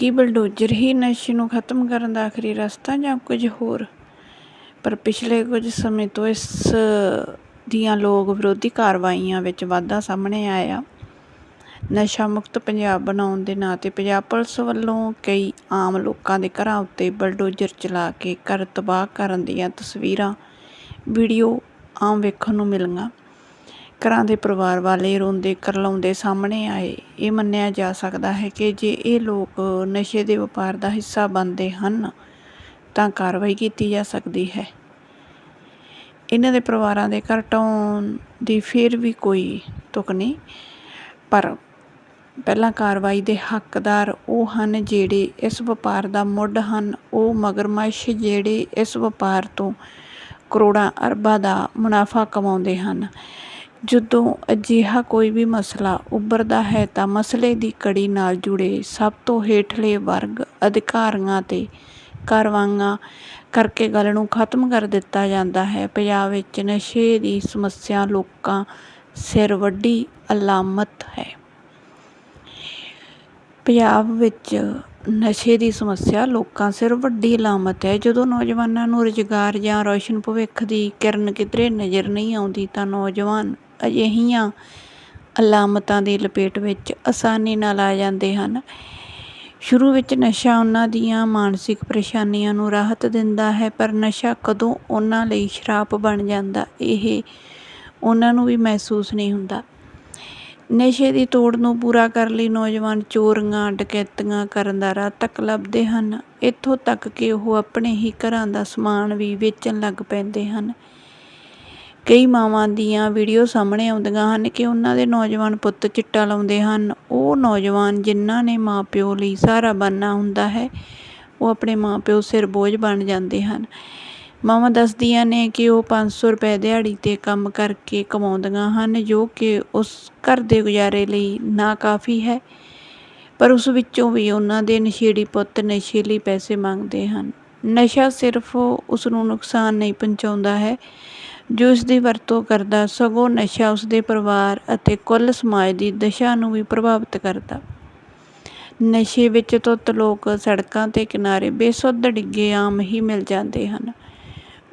ਕੀ bulldozer ਹੀ ਨਸ਼ੇ ਨੂੰ ਖਤਮ ਕਰਨ ਦਾ ਆਖਰੀ ਰਸਤਾ ਜਾਂ ਕੁਝ ਹੋਰ? ਪਰ ਪਿਛਲੇ ਕੁਝ ਸਮੇਂ ਤੋਂ ਇਸ ਦੀਆਂ ਲੋਕ ਵਿਰੋਧੀ ਕਾਰਵਾਈਆਂ ਵਿੱਚ ਵਾਧਾ ਸਾਹਮਣੇ ਆਇਆ। ਨਸ਼ਾ ਮੁਕਤ ਪੰਜਾਬ ਬਣਾਉਣ ਦੇ ਨਾਂ 'ਤੇ ਪੰਜਾਬ ਪੁਲਿਸ ਵੱਲੋਂ ਕਈ ਆਮ ਲੋਕਾਂ ਦੇ ਘਰਾਂ ਉੱਤੇ ਬਲਡੋਜ਼ਰ ਚਲਾ ਕੇ ਘਰ ਤਬਾਹ ਕਰਨ ਦੀਆਂ ਤਸਵੀਰਾਂ, ਵੀਡੀਓ ਆਮ ਵੇਖਣ ਨੂੰ ਮਿਲੀਆਂ। ਘਰਾਂ ਦੇ ਪਰਿਵਾਰ ਵਾਲੇ ਰੋਂਦੇ ਕਰਲਾਉਂਦੇ ਸਾਹਮਣੇ ਆਏ। ਇਹ ਮੰਨਿਆ ਜਾ ਸਕਦਾ ਹੈ ਕਿ ਜੇ ਇਹ ਲੋਕ ਨਸ਼ੇ ਦੇ ਵਪਾਰ ਦਾ ਹਿੱਸਾ ਬਣਦੇ ਹਨ, ਤਾਂ ਕਾਰਵਾਈ ਕੀਤੀ ਜਾ ਸਕਦੀ ਹੈ। ਇਹਨਾਂ ਦੇ ਪਰਿਵਾਰਾਂ ਦੇ ਘਰ ਢਾਉਣ ਦੀ ਫਿਰ ਵੀ ਕੋਈ ਤੁਕ ਨਹੀਂ, ਪਰ ਪਹਿਲਾਂ ਕਾਰਵਾਈ ਦੇ ਹੱਕਦਾਰ ਉਹ ਹਨ ਜਿਹੜੇ ਇਸ ਵਪਾਰ ਦਾ ਮੁੱਢ ਹਨ। ਉਹ ਮਗਰਮੱਛ ਜਿਹੜੇ ਇਸ ਵਪਾਰ ਤੋਂ ਕਰੋੜਾਂ ਅਰਬਾਂ ਦਾ ਮੁਨਾਫਾ ਕਮਾਉਂਦੇ ਹਨ। ਜਦੋਂ ਅਜਿਹਾ ਕੋਈ ਵੀ ਮਸਲਾ ਉੱਭਰਦਾ ਹੈ ਤਾਂ ਮਸਲੇ ਦੀ ਕੜੀ ਨਾਲ ਜੁੜੇ ਸਭ ਤੋਂ ਹੇਠਲੇ ਵਰਗ ਅਧਿਕਾਰੀਆਂ ਤੇ ਕਾਰਵਾਈਆਂ ਕਰਕੇ ਗੱਲ ਨੂੰ ਖਤਮ ਕਰ ਦਿੱਤਾ ਜਾਂਦਾ ਹੈ। ਪੰਜਾਬ ਵਿੱਚ ਨਸ਼ੇ ਦੀ ਸਮੱਸਿਆ ਲੋਕਾਂ ਸਿਰ ਵੱਡੀ ਅਲਾਮਤ ਹੈ। ਪੰਜਾਬ ਵਿੱਚ ਨਸ਼ੇ ਦੀ ਸਮੱਸਿਆ ਲੋਕਾਂ ਸਿਰ ਵੱਡੀ ਅਲਾਮਤ ਹੈ। ਜਦੋਂ ਨੌਜਵਾਨਾਂ ਨੂੰ ਰੁਜ਼ਗਾਰ ਜਾਂ ਰੋਸ਼ਨ ਭਵਿੱਖ ਦੀ ਕਿਰਨ ਕਿਧਰੇ ਨਜ਼ਰ ਨਹੀਂ ਆਉਂਦੀ ਤਾਂ ਨੌਜਵਾਨ ਅਜਿਹੀਆਂ ਅਲਾਮਤਾਂ ਦੀ ਲਪੇਟ ਵਿੱਚ ਆਸਾਨੀ ਨਾਲ ਆ ਜਾਂਦੇ ਹਨ। ਸ਼ੁਰੂ ਵਿੱਚ ਨਸ਼ਾ ਉਹਨਾਂ ਦੀਆਂ ਮਾਨਸਿਕ ਪਰੇਸ਼ਾਨੀਆਂ ਨੂੰ ਰਾਹਤ ਦਿੰਦਾ ਹੈ, ਪਰ ਨਸ਼ਾ ਕਦੋਂ ਉਹਨਾਂ ਲਈ ਸ਼ਰਾਪ ਬਣ ਜਾਂਦਾ, ਇਹ ਉਹਨਾਂ ਨੂੰ ਵੀ ਮਹਿਸੂਸ ਨਹੀਂ ਹੁੰਦਾ। ਨਸ਼ੇ ਦੀ ਤੋੜ ਨੂੰ ਪੂਰਾ ਕਰਨ ਲਈ ਨੌਜਵਾਨ ਚੋਰੀਆਂ, ਡਕੈਤੀਆਂ ਕਰਨ ਦਾ ਰਾਹ ਤੱਕ ਲੱਭਦੇ ਹਨ। ਇੱਥੋਂ ਤੱਕ ਕਿ ਉਹ ਆਪਣੇ ਹੀ ਘਰਾਂ ਦਾ ਸਮਾਨ ਵੀ ਵੇਚਣ ਲੱਗ ਪੈਂਦੇ ਹਨ। ਕਈ ਮਾਵਾਂ ਦੀਆਂ ਵੀਡੀਓ ਸਾਹਮਣੇ ਆਉਂਦੀਆਂ ਹਨ ਕਿ ਉਹਨਾਂ ਦੇ ਨੌਜਵਾਨ ਪੁੱਤ ਚਿੱਟਾ ਲਾਉਂਦੇ ਹਨ। ਉਹ ਨੌਜਵਾਨ ਜਿਨ੍ਹਾਂ ਨੇ ਮਾਂ ਪਿਓ ਲਈ ਸਹਾਰਾ ਬਣਨਾ ਹੁੰਦਾ ਹੈ, ਉਹ ਆਪਣੇ ਮਾਂ ਪਿਓ ਸਿਰ ਬੋਝ ਬਣ ਜਾਂਦੇ ਹਨ। ਮਾਵਾਂ ਦੱਸਦੀਆਂ ਨੇ ਕਿ ਉਹ 500 ਰੁਪਏ ਦਿਹਾੜੀ 'ਤੇ ਕੰਮ ਕਰਕੇ ਕਮਾਉਂਦੀਆਂ ਹਨ, ਜੋ ਕਿ ਉਸ ਘਰ ਦੇ ਗੁਜ਼ਾਰੇ ਲਈ ਨਾ ਕਾਫੀ ਹੈ। ਪਰ ਉਸ ਵਿੱਚੋਂ ਵੀ ਉਹਨਾਂ ਦੇ ਨਸ਼ੇੜੀ ਪੁੱਤ ਨਸ਼ੇ ਲਈ ਪੈਸੇ ਮੰਗਦੇ ਹਨ। ਨਸ਼ਾ ਸਿਰਫ ਉਸ ਨੂੰ ਨੁਕਸਾਨ ਨਹੀਂ ਪਹੁੰਚਾਉਂਦਾ ਹੈ ਜੋ ਇਸ ਦੀ ਵਰਤੋਂ ਕਰਦਾ, ਸਗੋਂ ਨਸ਼ਾ ਉਸਦੇ ਪਰਿਵਾਰ ਅਤੇ ਕੁੱਲ ਸਮਾਜ ਦੀ ਦਸ਼ਾ ਨੂੰ ਵੀ ਪ੍ਰਭਾਵਿਤ ਕਰਦਾ। ਨਸ਼ੇ ਵਿੱਚ ਧੁੱਤ ਲੋਕ ਸੜਕਾਂ 'ਤੇ ਕਿਨਾਰੇ ਬੇਸੁੱਧ ਡਿੱਗੇ ਆਮ ਹੀ ਮਿਲ ਜਾਂਦੇ ਹਨ।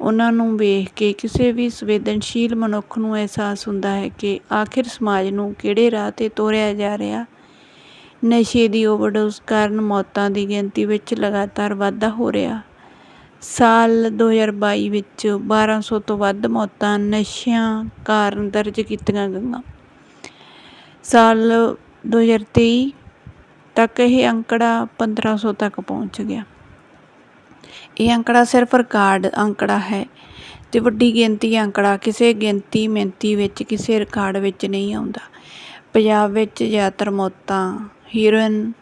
ਉਹਨਾਂ ਨੂੰ ਵੇਖ ਕੇ ਕਿਸੇ ਵੀ ਸੰਵੇਦਨਸ਼ੀਲ ਮਨੁੱਖ ਨੂੰ ਅਹਿਸਾਸ ਹੁੰਦਾ ਹੈ ਕਿ ਆਖਿਰ ਸਮਾਜ ਨੂੰ ਕਿਹੜੇ ਰਾਹ 'ਤੇ ਤੋਰਿਆ ਜਾ ਰਿਹਾ। ਨਸ਼ੇ ਦੀ ਓਵਰਡੋਜ਼ ਕਾਰਨ ਮੌਤਾਂ ਦੀ ਗਿਣਤੀ ਵਿੱਚ ਲਗਾਤਾਰ ਵਾਧਾ ਹੋ ਰਿਹਾ। ਸਾਲ 2022 ਵਿੱਚ 1200 ਤੋਂ ਵੱਧ ਮੌਤਾਂ ਨਸ਼ਿਆਂ ਕਾਰਨ ਦਰਜ ਕੀਤੀਆਂ ਗਈਆਂ। ਸਾਲ 2023 ਤੱਕ ਇਹ ਅੰਕੜਾ 1500 ਤੱਕ ਪਹੁੰਚ ਗਿਆ। ਇਹ ਅੰਕੜਾ ਸਿਰਫ ਰਿਕਾਰਡ ਅੰਕੜਾ ਹੈ ਤੇ ਵੱਡੀ ਗਿਣਤੀ ਅੰਕੜਾ ਕਿਸੇ ਗਿਣਤੀ ਮਿੰਤੀ ਵਿੱਚ ਕਿਸੇ ਰਿਕਾਰਡ ਵਿੱਚ ਨਹੀਂ ਆਉਂਦਾ। ਪੰਜਾਬ ਵਿੱਚ ਜ਼ਿਆਦਾਤਰ ਮੌਤਾਂ ਹੀਰੋਇਨ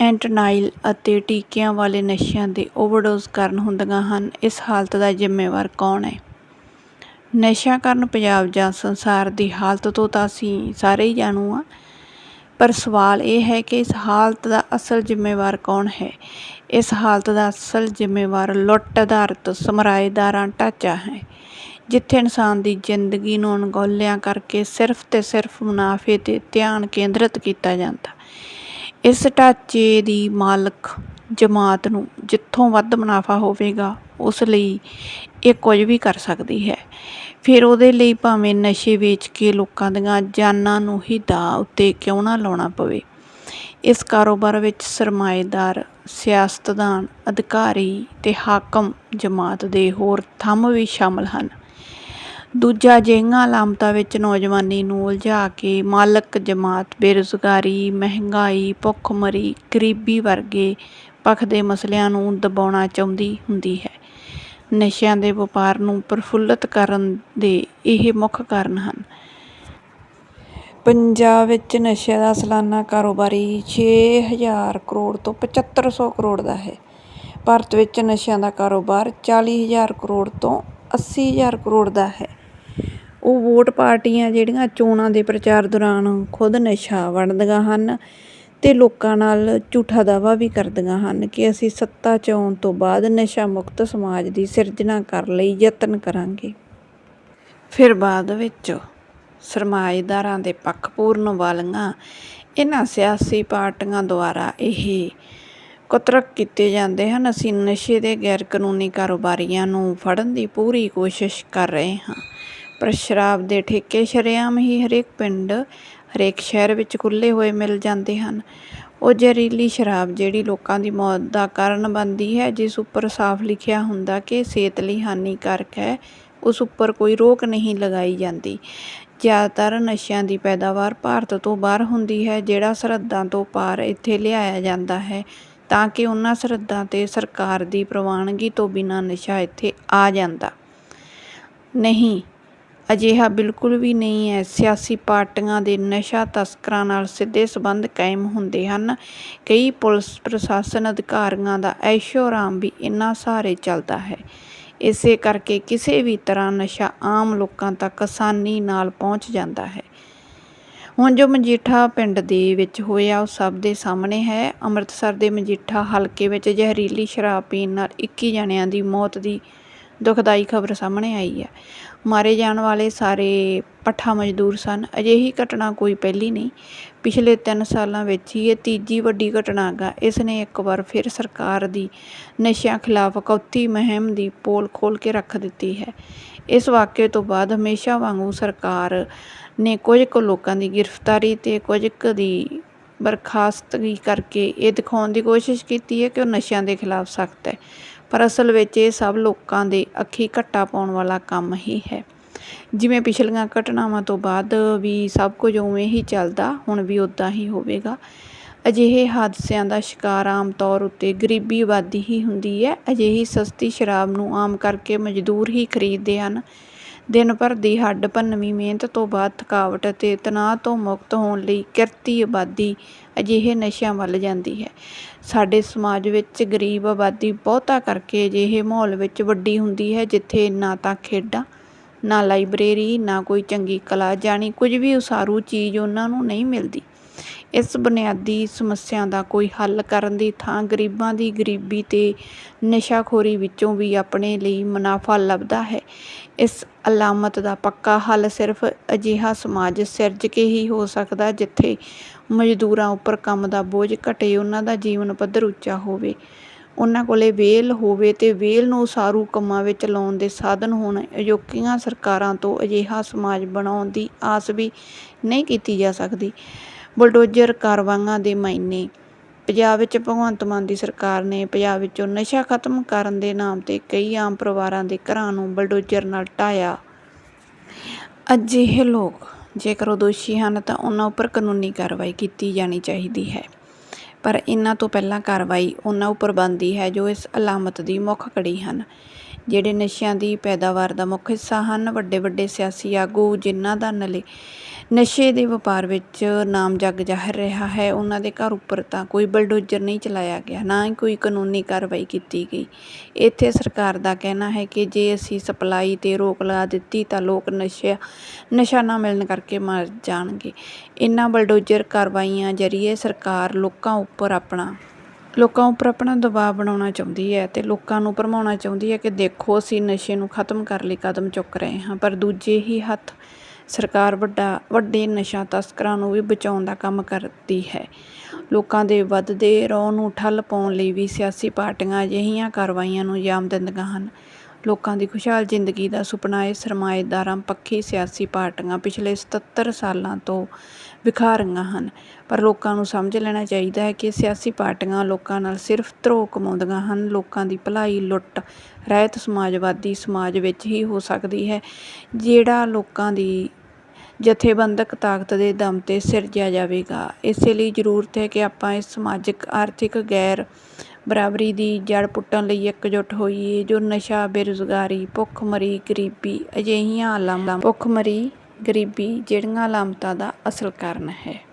ਐਂਟਨਾਈਲ ਅਤੇ ਟੀਕਿਆਂ ਵਾਲੇ ਨਸ਼ਿਆਂ ਦੇ ਓਵਰਡੋਜ਼ ਕਾਰਨ ਹੁੰਦੀਆਂ ਹਨ। ਇਸ ਹਾਲਤ ਦਾ ਜ਼ਿੰਮੇਵਾਰ ਕੌਣ ਹੈ? ਨਸ਼ਾ ਕਾਰਨ ਪੰਜਾਬ ਜਾਂ ਸੰਸਾਰ ਦੀ ਹਾਲਤ ਤੋਂ ਤਾਂ ਅਸੀਂ ਸਾਰੇ ਹੀ ਜਾਣੂ ਆ ਪਰ ਸਵਾਲ ਇਹ ਹੈ ਕਿ ਇਸ ਹਾਲਤ ਦਾ ਅਸਲ ਜ਼ਿੰਮੇਵਾਰ ਕੌਣ ਹੈ? ਇਸ ਹਾਲਤ ਦਾ ਅਸਲ ਜ਼ਿੰਮੇਵਾਰ ਲੁੱਟ ਆਧਾਰਿਤ ਸਮਰਾਏਦਾਰਾਂ ਢਾਂਚਾ ਹੈ, ਜਿੱਥੇ ਇਨਸਾਨ ਦੀ ਜ਼ਿੰਦਗੀ ਨੂੰ ਅਣਗੌਲਿਆਂ ਕਰਕੇ ਸਿਰਫ ਤੇ ਸਿਰਫ ਮੁਨਾਫੇ 'ਤੇ ਧਿਆਨ ਕੇਂਦਰਿਤ ਕੀਤਾ ਜਾਂਦਾ। ਇਸ ਢਾਂਚੇ ਦੀ ਮਾਲਕ ਜਮਾਤ ਨੂੰ ਜਿੱਥੋਂ ਵੱਧ ਮੁਨਾਫਾ ਹੋਵੇਗਾ, ਉਸ ਲਈ ਇਹ ਕੁਝ ਵੀ ਕਰ ਸਕਦੀ ਹੈ। ਫਿਰ ਉਹਦੇ ਲਈ ਭਾਵੇਂ ਨਸ਼ੇ ਵੇਚ ਕੇ ਲੋਕਾਂ ਦੀਆਂ ਜਾਨਾਂ ਨੂੰ ਹੀ ਦਾਅ ਉੱਤੇ ਕਿਉਂ ਨਾ ਲਾਉਣਾ ਪਵੇ। ਇਸ ਕਾਰੋਬਾਰ ਵਿੱਚ ਸਰਮਾਏਦਾਰ, ਸਿਆਸਤਦਾਨ, ਅਧਿਕਾਰੀ ਤੇ ਹਾਕਮ ਜਮਾਤ ਦੇ ਹੋਰ ਥੰਮ ਵੀ ਸ਼ਾਮਲ ਹਨ। ਦੂਜਾ ਅਜਿਹੀਆਂ ਅਲਾਮਤਾਂ ਵਿੱਚ ਨੌਜਵਾਨੀ ਨੂੰ ਉਲਝਾ ਕੇ ਮਾਲਕ ਜਮਾਤ, ਬੇਰੁਜ਼ਗਾਰੀ, ਮਹਿੰਗਾਈ, ਭੁੱਖਮਰੀ, ਗਰੀਬੀ ਵਰਗੇ ਪੱਖ ਦੇ ਮਸਲਿਆਂ ਨੂੰ ਦਬਾਉਣਾ ਚਾਹੁੰਦੀ ਹੁੰਦੀ ਹੈ। ਨਸ਼ਿਆਂ ਦੇ ਵਪਾਰ ਨੂੰ ਪ੍ਰਫੁੱਲਤ ਕਰਨ ਦੇ ਇਹ ਮੁੱਖ ਕਾਰਨ ਹਨ। ਪੰਜਾਬ ਵਿੱਚ ਨਸ਼ਿਆਂ ਦਾ ਸਾਲਾਨਾ ਕਾਰੋਬਾਰੀ 6000 ਕਰੋੜ ਤੋਂ 7500 ਕਰੋੜ ਦਾ ਹੈ। ਭਾਰਤ ਵਿੱਚ ਨਸ਼ਿਆਂ ਦਾ ਕਾਰੋਬਾਰ 40000 ਕਰੋੜ ਤੋਂ 80000 ਕਰੋੜ ਦਾ ਹੈ। ਉਹ ਵੋਟ ਪਾਰਟੀਆਂ ਜਿਹੜੀਆਂ ਚੋਣਾਂ ਦੇ ਪ੍ਰਚਾਰ ਦੌਰਾਨ ਖੁਦ ਨਸ਼ਾ ਵੰਡਦੀਆਂ ਹਨ ਅਤੇ ਲੋਕਾਂ ਨਾਲ ਝੂਠਾ ਦਾਅਵਾ ਵੀ ਕਰਦੀਆਂ ਹਨ ਕਿ ਅਸੀਂ ਸੱਤਾ 'ਚ ਆਉਣ ਤੋਂ ਬਾਅਦ ਨਸ਼ਾ ਮੁਕਤ ਸਮਾਜ ਦੀ ਸਿਰਜਣਾ ਕਰਨ ਲਈ, ਯਤਨ ਕਰਾਂਗੇ। ਫਿਰ ਬਾਅਦ ਵਿੱਚ ਸਰਮਾਏਦਾਰਾਂ ਦੇ ਪੱਖ ਪੂਰਨ ਵਾਲੀਆਂ ਇਹਨਾਂ ਸਿਆਸੀ ਪਾਰਟੀਆਂ ਦੁਆਰਾ ਇਹ ਕੁਤਰਕ ਕੀਤੇ ਜਾਂਦੇ ਹਨ। ਅਸੀਂ ਨਸ਼ੇ ਦੇ ਗੈਰ ਕਾਨੂੰਨੀ ਕਾਰੋਬਾਰੀਆਂ ਨੂੰ ਫੜਨ ਦੀ ਪੂਰੀ ਕੋਸ਼ਿਸ਼ ਕਰ ਰਹੇ ਹਾਂ। ਪਰ ਸ਼ਰਾਬ ਦੇ ਠੇਕੇ ਸ਼ਰੇਆਮ ਹੀ ਹਰੇਕ ਪਿੰਡ, ਹਰੇਕ ਸ਼ਹਿਰ ਵਿੱਚ ਖੁੱਲ੍ਹੇ ਹੋਏ ਮਿਲ ਜਾਂਦੇ ਹਨ। ਉਹ ਜ਼ਹਿਰੀਲੀ ਸ਼ਰਾਬ ਜਿਹੜੀ ਲੋਕਾਂ ਦੀ ਮੌਤ ਦਾ ਕਾਰਨ ਬਣਦੀ ਹੈ, ਜਿਸ ਉੱਪਰ ਸਾਫ਼ ਲਿਖਿਆ ਹੁੰਦਾ ਕਿ ਸਿਹਤ ਲਈ ਹਾਨੀਕਾਰਕ ਹੈ, ਉਸ ਉੱਪਰ ਕੋਈ ਰੋਕ ਨਹੀਂ ਲਗਾਈ ਜਾਂਦੀ। ਜ਼ਿਆਦਾਤਰ ਨਸ਼ਿਆਂ ਦੀ ਪੈਦਾਵਾਰ ਭਾਰਤ ਤੋਂ ਬਾਹਰ ਹੁੰਦੀ ਹੈ, ਜਿਹੜਾ ਸਰਹੱਦਾਂ ਤੋਂ ਪਾਰ ਇੱਥੇ ਲਿਆਇਆ ਜਾਂਦਾ ਹੈ, ਤਾਂ ਕਿ ਉਹਨਾਂ ਸਰਹੱਦਾਂ 'ਤੇ ਸਰਕਾਰ ਦੀ ਪ੍ਰਵਾਨਗੀ ਤੋਂ ਬਿਨਾਂ ਨਸ਼ਾ ਇੱਥੇ ਆ ਜਾਂਦਾ। ਨਹੀਂ ਅਜਿਹਾ ਬਿਲਕੁਲ ਵੀ ਨਹੀਂ ਹੈ। ਸਿਆਸੀ ਪਾਰਟੀਆਂ ਦੇ ਨਸ਼ਾ ਤਸਕਰਾਂ ਨਾਲ ਸਿੱਧੇ ਸਬੰਧ ਕਾਇਮ ਹੁੰਦੇ ਹਨ। ਕਈ ਪੁਲਿਸ ਪ੍ਰਸ਼ਾਸਨ ਅਧਿਕਾਰੀਆਂ ਦਾ ਐਸ਼ੋ ਆਰਾਮ ਵੀ ਇਨ੍ਹਾਂ ਸਹਾਰੇ ਚੱਲਦਾ ਹੈ। ਇਸੇ ਕਰਕੇ ਕਿਸੇ ਵੀ ਤਰ੍ਹਾਂ ਨਸ਼ਾ ਆਮ ਲੋਕਾਂ ਤੱਕ ਆਸਾਨੀ ਨਾਲ ਪਹੁੰਚ ਜਾਂਦਾ ਹੈ। ਹੁਣ ਜੋ ਮਜੀਠਾ ਪਿੰਡ ਦੇ ਵਿੱਚ ਹੋਇਆ, ਉਹ ਸਭ ਦੇ ਸਾਹਮਣੇ ਹੈ। ਅੰਮ੍ਰਿਤਸਰ ਦੇ ਮਜੀਠਾ ਹਲਕੇ ਵਿੱਚ ਜ਼ਹਿਰੀਲੀ ਸ਼ਰਾਬ ਪੀਣ ਨਾਲ 21 ਜਣਿਆਂ ਦੀ ਮੌਤ ਦੀ ਦੁਖਦਾਈ ਖਬਰ ਸਾਹਮਣੇ ਆਈ ਹੈ। ਮਾਰੇ ਜਾਣ ਵਾਲੇ ਸਾਰੇ ਪੱਠਾ ਮਜ਼ਦੂਰ ਸਨ। ਅਜਿਹੀ ਘਟਨਾ ਕੋਈ ਪਹਿਲੀ ਨਹੀਂ। ਪਿਛਲੇ 3 ਸਾਲਾਂ ਵਿੱਚ ਹੀ ਇਹ ਤੀਜੀ ਵੱਡੀ ਘਟਨਾ ਗਾ। ਇਸ ਨੇ ਇੱਕ ਵਾਰ ਫਿਰ ਸਰਕਾਰ ਦੀ ਨਸ਼ਿਆਂ ਖਿਲਾਫ ਕੌਤੀ ਮੁਹਿੰਮ ਦੀ ਪੋਲ ਖੋਲ ਕੇ ਰੱਖ ਦਿੱਤੀ ਹੈ। ਇਸ ਵਾਕਿਏ ਤੋਂ ਬਾਅਦ ਹਮੇਸ਼ਾ ਵਾਂਗੂ ਸਰਕਾਰ ਨੇ ਕੁਝ ਕੁ ਲੋਕਾਂ ਦੀ ਗ੍ਰਿਫਤਾਰੀ ਤੇ ਕੁਝ ਕੁ ਦੀ ਬਰਖਾਸਤਗੀ ਕਰਕੇ ਇਹ ਦਿਖਾਉਣ ਦੀ ਕੋਸ਼ਿਸ਼ ਕੀਤੀ ਹੈ ਕਿ ਉਹ ਨਸ਼ਿਆਂ ਦੇ ਖਿਲਾਫ ਸਖਤ ਹੈ। ਪਰ ਅਸਲ ਵਿੱਚ ਇਹ ਸਭ ਲੋਕਾਂ ਦੇ ਅੱਖੀ ਘੱਟਾ ਪਾਉਣ ਵਾਲਾ ਕੰਮ ਹੀ ਹੈ। ਜਿਵੇਂ ਪਿਛਲੀਆਂ ਘਟਨਾਵਾਂ ਤੋਂ ਬਾਅਦ ਵੀ ਸਭ ਕੁਝ ਉਵੇਂ ਹੀ ਚੱਲਦਾ, ਹੁਣ ਵੀ ਉਦਾਂ ਹੀ ਹੋਵੇਗਾ। ਅਜਿਹੇ ਹਾਦਸਿਆਂ ਦਾ ਸ਼ਿਕਾਰ ਆਮ ਤੌਰ ਉੱਤੇ ਗਰੀਬੀ ਆਬਾਦੀ ਹੀ ਹੁੰਦੀ ਹੈ। ਅਜਿਹੀ ਸਸਤੀ ਸ਼ਰਾਬ ਨੂੰ ਆਮ ਕਰਕੇ ਮਜ਼ਦੂਰ ਹੀ ਖਰੀਦਦੇ ਹਨ। ਦਿਨ ਭਰ ਦੀ ਹੱਡ ਭੰਨਵੀਂ ਮਿਹਨਤ ਤੋਂ ਬਾਅਦ ਥਕਾਵਟ ਅਤੇ ਤਣਾਅ ਤੋਂ ਮੁਕਤ ਹੋਣ ਲਈ ਕਿਰਤੀ ਆਬਾਦੀ ਅਜਿਹੇ ਨਸ਼ਿਆਂ ਵੱਲ ਜਾਂਦੀ ਹੈ। ਸਾਡੇ ਸਮਾਜ ਵਿੱਚ ਗਰੀਬ ਆਬਾਦੀ ਬਹੁਤਾ ਕਰਕੇ ਅਜਿਹੇ ਮਾਹੌਲ ਵਿੱਚ ਵੱਡੀ ਹੁੰਦੀ ਹੈ, ਜਿੱਥੇ ਨਾ ਤਾਂ ਖੇਡਾਂ, ਨਾ ਲਾਇਬ੍ਰੇਰੀ, ਨਾ ਕੋਈ ਚੰਗੀ ਕਲਾ, ਜਾਣੀ ਕੁਝ ਵੀ ਉਸਾਰੂ ਚੀਜ਼ ਉਹਨਾਂ ਨੂੰ ਨਹੀਂ ਮਿਲਦੀ। ਇਸ ਬੁਨਿਆਦੀ ਸਮੱਸਿਆ ਦਾ ਕੋਈ ਹੱਲ ਕਰਨ ਦੀ ਥਾਂ ਗਰੀਬਾਂ ਦੀ ਗਰੀਬੀ ਤੇ ਨਸ਼ਾਖੋਰੀ ਵਿੱਚੋਂ ਵੀ ਆਪਣੇ ਲਈ ਮੁਨਾਫਾ ਲੱਭਦਾ ਹੈ। ਇਸ ਅਲਾਮਤ ਦਾ ਪੱਕਾ ਹੱਲ ਸਿਰਫ ਅਜਿਹਾ ਸਮਾਜ ਸਿਰਜ ਕੇ ਹੀ ਹੋ ਸਕਦਾ ਜਿੱਥੇ ਮਜ਼ਦੂਰਾਂ ਉੱਪਰ ਕੰਮ ਦਾ ਬੋਝ ਘਟੇ, ਉਹਨਾਂ ਦਾ ਜੀਵਨ ਪੱਧਰ ਉੱਚਾ ਹੋਵੇ। ਉਹਨਾਂ ਕੋਲੇ ਵੇਲ ਹੋਵੇ ਤੇ ਵੇਲ ਨੂੰ ਉਸਾਰੂ ਕੰਮਾਂ ਵਿੱਚ ਲਾਉਣ ਦੇ ਸਾਧਨ ਹੋਣ। ਅਜੋਕੀਆਂ ਸਰਕਾਰਾਂ ਤੋਂ ਅਜਿਹਾ ਸਮਾਜ ਬਣਾਉਣ ਦੀ ਆਸ ਵੀ ਨਹੀਂ ਕੀਤੀ ਜਾ ਸਕਦੀ। ਬੁਲਡੋਜ਼ਰ ਕਾਰਵਾਈਆਂ ਦੇ ਮਾਇਨੇ ਪੰਜਾਬ ਵਿੱਚ ਭਗਵੰਤ ਮਾਨ ਦੀ ਸਰਕਾਰ ਨੇ ਪੰਜਾਬ ਵਿੱਚੋਂ ਨਸ਼ਾ ਖਤਮ ਕਰਨ ਦੇ ਨਾਮ ਤੇ ਕਈ ਆਮ ਪਰਿਵਾਰਾਂ ਦੇ ਘਰਾਂ ਨੂੰ ਬਲਡੋਜਰ ਨਾਲ ਢਾਇਆ ਅਜਿਹੇ ਲੋਕ ਜੇਕਰ ਉਹ ਦੋਸ਼ੀ ਹਨ ਤਾਂ ਉਹਨਾਂ ਉੱਪਰ ਕਾਨੂੰਨੀ ਕਾਰਵਾਈ ਕੀਤੀ ਜਾਣੀ ਚਾਹੀਦੀ ਹੈ। ਪਰ ਇਹਨਾਂ ਤੋਂ ਪਹਿਲਾਂ ਕਾਰਵਾਈ ਉਹਨਾਂ ਉੱਪਰ ਬਣਦੀ ਹੈ ਜੋ ਇਸ ਅਲਾਮਤ ਦੀ ਮੁੱਖ ਕੜੀ ਹਨ। ਜਿਹੜੇ ਨਸ਼ਿਆਂ ਦੀ ਪੈਦਾਵਾਰ ਦਾ ਮੁੱਖ ਹਿੱਸਾ ਹਨ ਵੱਡੇ ਵੱਡੇ ਸਿਆਸੀ ਆਗੂ ਜਿਨ੍ਹਾਂ ਦਾ ਨਲੇ, ਨਸ਼ੇ ਦੇ ਵਪਾਰ ਵਿੱਚ ਨਾਮ ਜਗ ਜ਼ਾਹਿਰ ਰਿਹਾ ਹੈ, ਉਹਨਾਂ ਦੇ ਘਰ ਉੱਪਰ ਤਾਂ ਕੋਈ ਬਲਡੋਜ਼ਰ ਨਹੀਂ ਚਲਾਇਆ ਗਿਆ, ਨਾ ਹੀ ਕੋਈ ਕਾਨੂੰਨੀ ਕਾਰਵਾਈ ਕੀਤੀ ਗਈ। ਇੱਥੇ ਸਰਕਾਰ ਦਾ ਕਹਿਣਾ ਹੈ ਕਿ ਜੇ ਅਸੀਂ ਸਪਲਾਈ 'ਤੇ ਰੋਕ ਲਗਾ ਦਿੱਤੀ ਤਾਂ ਲੋਕ ਨਸ਼ਾ ਨਸ਼ਾ ਨਾ ਮਿਲਣ ਕਰਕੇ ਮਰ ਜਾਣਗੇ। ਇਹਨਾਂ ਬਲਡੋਜ਼ਰ ਕਾਰਵਾਈਆਂ ਜ਼ਰੀਏ ਸਰਕਾਰ ਲੋਕਾਂ ਉੱਪਰ ਆਪਣਾ ਲੋਕਾਂ ਉੱਪਰ ਆਪਣਾ ਦਬਾਅ ਬਣਾਉਣਾ ਚਾਹੁੰਦੀ ਹੈ ਅਤੇ ਲੋਕਾਂ ਨੂੰ ਭਰਮਾਉਣਾ ਚਾਹੁੰਦੀ ਹੈ ਕਿ ਦੇਖੋ, ਅਸੀਂ ਨਸ਼ੇ ਨੂੰ ਖਤਮ ਕਰਨ ਲਈ ਕਦਮ ਚੁੱਕ ਰਹੇ ਹਾਂ, ਪਰ ਦੂਜੇ ਹੀ ਹੱਥ ਸਰਕਾਰ ਵੱਡਾ, ਵੱਡੇ ਨਸ਼ਾ ਤਸਕਰਾਂ ਨੂੰ ਵੀ ਬਚਾਉਣ ਦਾ ਕੰਮ ਕਰਦੀ ਹੈ। ਲੋਕਾਂ ਦੇ ਵੱਧਦੇ ਰੋਹ ਨੂੰ ਠੱਲ ਪਾਉਣ ਲਈ ਵੀ ਸਿਆਸੀ ਪਾਰਟੀਆਂ ਅਜਿਹੀਆਂ ਕਾਰਵਾਈਆਂ ਨੂੰ ਅੰਜਾਮ ਦਿੰਦੀਆਂ ਹਨ। ਲੋਕਾਂ ਦੀ ਖੁਸ਼ਹਾਲ ਜ਼ਿੰਦਗੀ ਦਾ ਸੁਪਨਾ ਇਹ ਸਰਮਾਏਦਾਰਾਂ ਪੱਖੀ ਸਿਆਸੀ ਪਾਰਟੀਆਂ ਪਿਛਲੇ 77 ਸਾਲਾਂ ਤੋਂ ਵਿਖਾ ਰਹੀਆਂ ਹਨ। ਪਰ ਲੋਕਾਂ ਨੂੰ ਸਮਝ ਲੈਣਾ ਚਾਹੀਦਾ ਹੈ ਕਿ ਸਿਆਸੀ ਪਾਰਟੀਆਂ ਲੋਕਾਂ ਨਾਲ ਸਿਰਫ ਧਰੋ ਕਮਾਉਂਦੀਆਂ ਹਨ। ਲੋਕਾਂ ਦੀ ਭਲਾਈ ਲੁੱਟ, ਰਹਿਤ ਸਮਾਜਵਾਦੀ ਸਮਾਜ ਵਿੱਚ ਹੀ ਹੋ ਸਕਦੀ ਹੈ, ਜਿਹੜਾ ਲੋਕਾਂ ਦੀ ਜਥੇਬੰਦਕ ਤਾਕਤ ਦੇ ਦਮ 'ਤੇ ਸਿਰਜਿਆ ਜਾਵੇਗਾ। ਇਸੇ ਲਈ ਜ਼ਰੂਰਤ ਹੈ ਕਿ ਆਪਾਂ ਇਸ ਸਮਾਜਿਕ, ਆਰਥਿਕ, ਗੈਰ ਬਰਾਬਰੀ ਦੀ ਜੜ ਪੁੱਟਣ ਲਈ ਇਕਜੁੱਟ ਹੋਈਏ ਜੋ ਨਸ਼ਾ, ਬੇਰੁਜ਼ਗਾਰੀ, ਭੁੱਖਮਰੀ, ਗਰੀਬੀ ਅਜਿਹੀਆਂ ਆਲਾਮਤਾਂ ਭੁੱਖਮਰੀ, ਗਰੀਬੀ, ਜਿਹੜੀਆਂ ਆਲਾਮਤਾਂ ਦਾ ਅਸਲ ਕਾਰਨ ਹੈ।